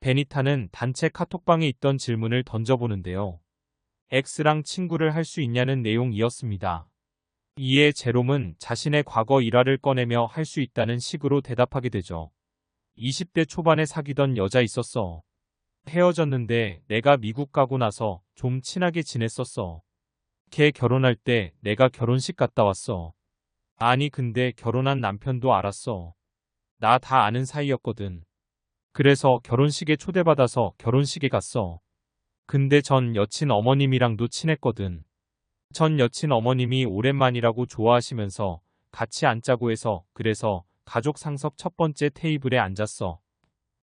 베니타는 단체 카톡방에 있던 질문을 던져보는데요. X랑 친구를 할 수 있냐는 내용이었습니다. 이에 제롬은 자신의 과거 일화를 꺼내며 할 수 있다는 식으로 대답하게 되죠. 20대 초반에 사귀던 여자 있었어. 헤어졌는데 내가 미국 가고 나서 좀 친하게 지냈었어. 걔 결혼할 때 내가 결혼식 갔다 왔어. 아니 근데 결혼한 남편도 알았어. 나 다 아는 사이였거든. 그래서 결혼식에 초대받아서 결혼식에 갔어. 근데 전 여친 어머님이랑도 친했거든. 전 여친 어머님이 오랜만이라고 좋아하시면서 같이 앉자고 해서 그래서 가족 상석 첫 번째 테이블에 앉았어.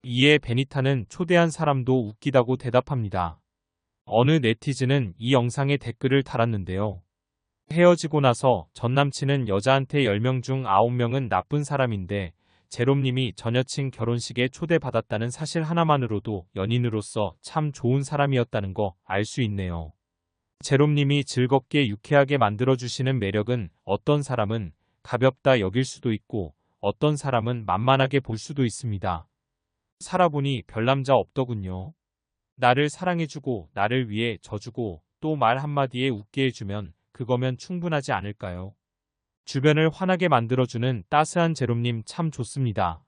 이에 베니타는 초대한 사람도 웃기다고 대답합니다. 어느 네티즌은 이 영상에 댓글을 달았는데요. 헤어지고 나서 전 남친은 여자한테 10명 중 9명은 나쁜 사람인데 제롬님이 전 여친 결혼식에 초대받았다는 사실 하나만으로도 연인으로서 참 좋은 사람이었다는 거 알 수 있네요. 제롬님이 즐겁게 유쾌하게 만들어주시는 매력은 어떤 사람은 가볍다 여길 수도 있고 어떤 사람은 만만하게 볼 수도 있습니다. 살아보니 별남자 없더군요. 나를 사랑해주고 나를 위해 져주고 또 말 한마디에 웃게 해주면 그거면 충분하지 않을까요? 주변을 환하게 만들어주는 따스한 제롬님 참 좋습니다.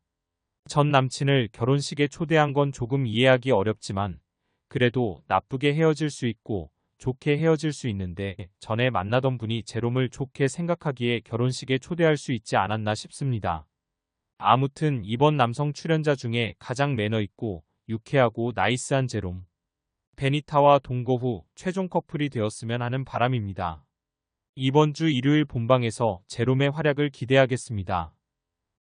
전 남친을 결혼식에 초대한 건 조금 이해하기 어렵지만 그래도 나쁘게 헤어질 수 있고 좋게 헤어질 수 있는데 전에 만나던 분이 제롬을 좋게 생각하기에 결혼식에 초대할 수 있지 않았나 싶습니다. 아무튼 이번 남성 출연자 중에 가장 매너 있고 유쾌하고 나이스한 제롬. 베니타와 동거 후 최종 커플이 되었으면 하는 바람입니다. 이번 주 일요일 본방에서 제롬의 활약을 기대하겠습니다.